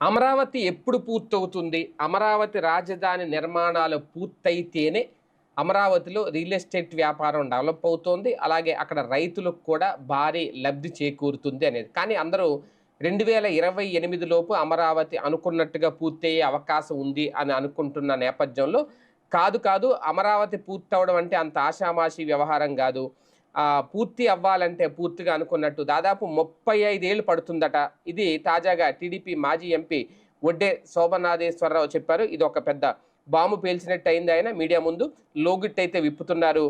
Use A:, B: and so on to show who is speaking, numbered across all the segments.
A: అమరావతి ఎప్పుడు పూర్తవుతుంది? అమరావతి రాజధాని నిర్మాణాలు పూర్తయితేనే అమరావతిలో రియల్ ఎస్టేట్ వ్యాపారం డెవలప్ అవుతోంది. అలాగే అక్కడ రైతులకు కూడా భారీ లబ్ధి చేకూరుతుంది అనేది. కానీ అందరూ రెండు వేల ఇరవై ఎనిమిది లోపు అమరావతి అనుకున్నట్టుగా పూర్తయ్యే అవకాశం ఉంది అని అనుకుంటున్న నేపథ్యంలో కాదు కాదు అమరావతి పూర్తవడం అంటే అంత ఆషామాషి వ్యవహారం కాదు. పూర్తి అవ్వాలంటే పూర్తిగా అనుకున్నట్టు దాదాపు ముప్పై ఐదేళ్ళు పడుతుందట. ఇది తాజాగా టీడీపీ మాజీ ఎంపీ ఒడ్డే శోభనాథేశ్వరరావు చెప్పారు. ఇది ఒక పెద్ద బాంబు పేల్చినట్టు అయింది ఆయన. మీడియా ముందు లోగిట్ అయితే విప్పుతున్నారు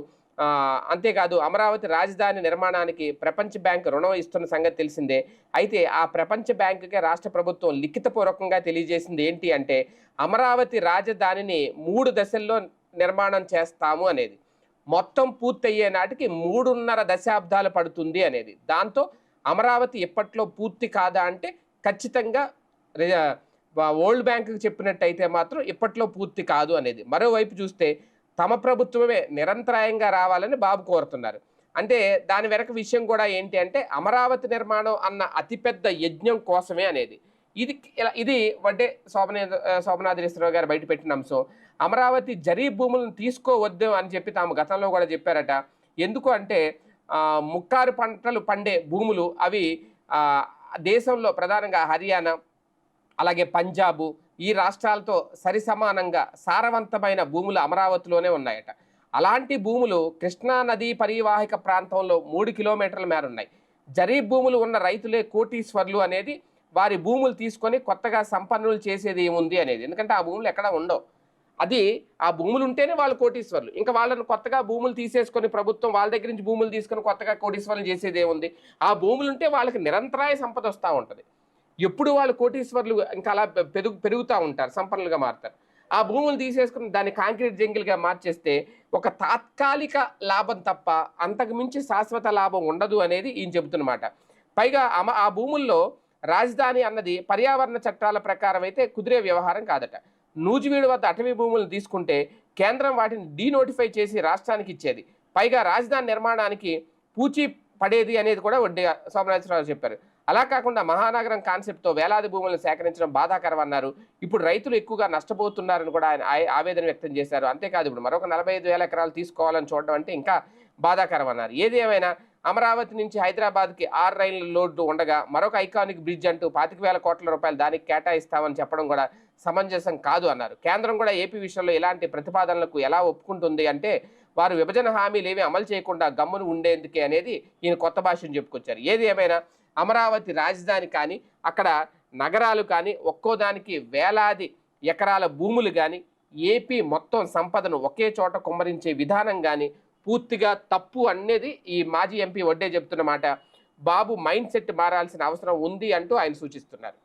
A: అంతేకాదు అమరావతి రాజధాని నిర్మాణానికి ప్రపంచ బ్యాంక్ రుణం ఇస్తున్న సంగతి తెలిసిందే. అయితే ఆ ప్రపంచ బ్యాంకుకే రాష్ట్ర ప్రభుత్వం లిఖితపూర్వకంగా తెలియజేసింది ఏంటి అంటే అమరావతి రాజధానిని మూడు దశల్లో నిర్మాణం చేస్తాము అనేది. మొత్తం పూర్తయ్యే నాటికి మూడున్నర దశాబ్దాలు పడుతుంది అనేది. దాంతో అమరావతి ఎప్పట్లో పూర్తి కాదా అంటే ఖచ్చితంగా ఓల్డ్ బ్యాంకుకి చెప్పినట్టయితే మాత్రం ఇప్పట్లో పూర్తి కాదు అనేది. మరోవైపు చూస్తే తమ ప్రభుత్వమే నిరంతరాయంగా రావాలని బాబు కోరుతున్నారు. అంటే దాని వెనక విషయం కూడా ఏంటి అంటే అమరావతి నిర్మాణం అన్న అతిపెద్ద యజ్ఞం కోసమే అనేది. ఇది ఇలా- ఇది వడ్డే శోభన శోభనాథేశ్వరరావు గారు బయటపెట్టిన అంశం. అమరావతి జరీ భూములను తీసుకోవద్దు అని చెప్పి తాము గతంలో కూడా చెప్పారట. ఎందుకు అంటే ముక్కారు పంటలు పండే భూములు అవి దేశంలో ప్రధానంగా హర్యానా అలాగే పంజాబు ఈ రాష్ట్రాలతో సరిసమానంగా సారవంతమైన భూములు అమరావతిలోనే ఉన్నాయట. అలాంటి భూములు కృష్ణా నదీ పరివాహిక ప్రాంతంలో మూడు కిలోమీటర్ల మేర ఉన్నాయి జరీబ్ భూములు ఉన్న రైతులే కోటీశ్వర్లు అనేది వారి భూములు తీసుకొని కొత్తగా సంపన్నులు చేసేది ఏముంది అనేది. ఎందుకంటే ఆ భూములు ఎక్కడ ఉండవు. అది ఆ భూములు ఉంటేనే వాళ్ళు కోటీశ్వర్లు. ఇంకా వాళ్ళని కొత్తగా భూములు తీసేసుకొని ప్రభుత్వం వాళ్ళ దగ్గర నుంచి భూములు తీసుకొని కొత్తగా కోటీశ్వర్లు చేసేది ఏముంది? ఆ భూములు ఉంటే వాళ్ళకి నిరంతరాయ సంపద వస్తూ ఉంటుంది. ఎప్పుడు వాళ్ళు కోటీశ్వర్లు ఇంకా అలా పె- పెరుగు పెరుగుతూ ఉంటారు సంపన్నులుగా మారుతారు. ఆ భూములు తీసేసుకుని దాన్ని కాంక్రీట్ జంగిల్గా మార్చేస్తే ఒక తాత్కాలిక లాభం తప్ప అంతకు మించి శాశ్వత లాభం ఉండదు అనేది ఈయన చెబుతున్నమాట. పైగా అమ ఆ భూముల్లో రాజధాని అన్నది పర్యావరణ చట్టాల ప్రకారం అయితే కుదిరే వ్యవహారం కాదట. నూజివీడు వద్ద అటవీ భూములను తీసుకుంటే కేంద్రం వాటిని డీనోటిఫై చేసి రాష్ట్రానికి ఇచ్చేది. పైగా రాజధాని నిర్మాణానికి పూచి పడేది అనేది కూడా వడ్డీ సోమరాజరావు చెప్పారు. అలా కాకుండా మహానగరం కాన్సెప్ట్తో వేలాది భూములను సేకరించడం బాధాకరం అన్నారు. ఇప్పుడు రైతులు ఎక్కువగా నష్టపోతున్నారని కూడా ఆయన ఆయ- ఆవేదన వ్యక్తం చేశారు. అంతేకాదు ఇప్పుడు మరొక నలభై ఐదు వేల ఎకరాలు తీసుకోవాలని చూడడం అంటే ఇంకా బాధాకరం అన్నారు. ఏది ఏమైనా అమరావతి నుంచి హైదరాబాద్కి ఆరు రైళ్ళ లోడ్లు ఉండగా మరొక ఐకానిక్ బ్రిడ్జ్ అంటూ పాతిక వేల కోట్ల రూపాయలు దానికి కేటాయిస్తామని చెప్పడం కూడా సమంజసం కాదు అన్నారు. కేంద్రం కూడా ఏపీ విషయంలో ఇలాంటి ప్రతిపాదనలకు ఎలా ఒప్పుకుంటుంది అంటే వారు విభజన హామీలు అమలు చేయకుండా గమ్మును ఉండేందుకే అనేది ఈయన కొత్త భాషను చెప్పుకొచ్చారు. ఏది ఏమైనా అమరావతి రాజధాని కానీ అక్కడ నగరాలు కానీ ఒక్కో దానికి వేలాది ఎకరాల భూములు కానీ ఏపీ మొత్తం సంపదను ఒకే చోట కుమ్మరించే విధానం కానీ పూర్తిగా తప్పు అనేది ఈ మాజీ ఎంపీ వడ్డే చెప్తున్న మాట. బాబు మైండ్ సెట్ మారాల్సిన అవసరం ఉంది అంటూ ఆయన సూచిస్తున్నారు.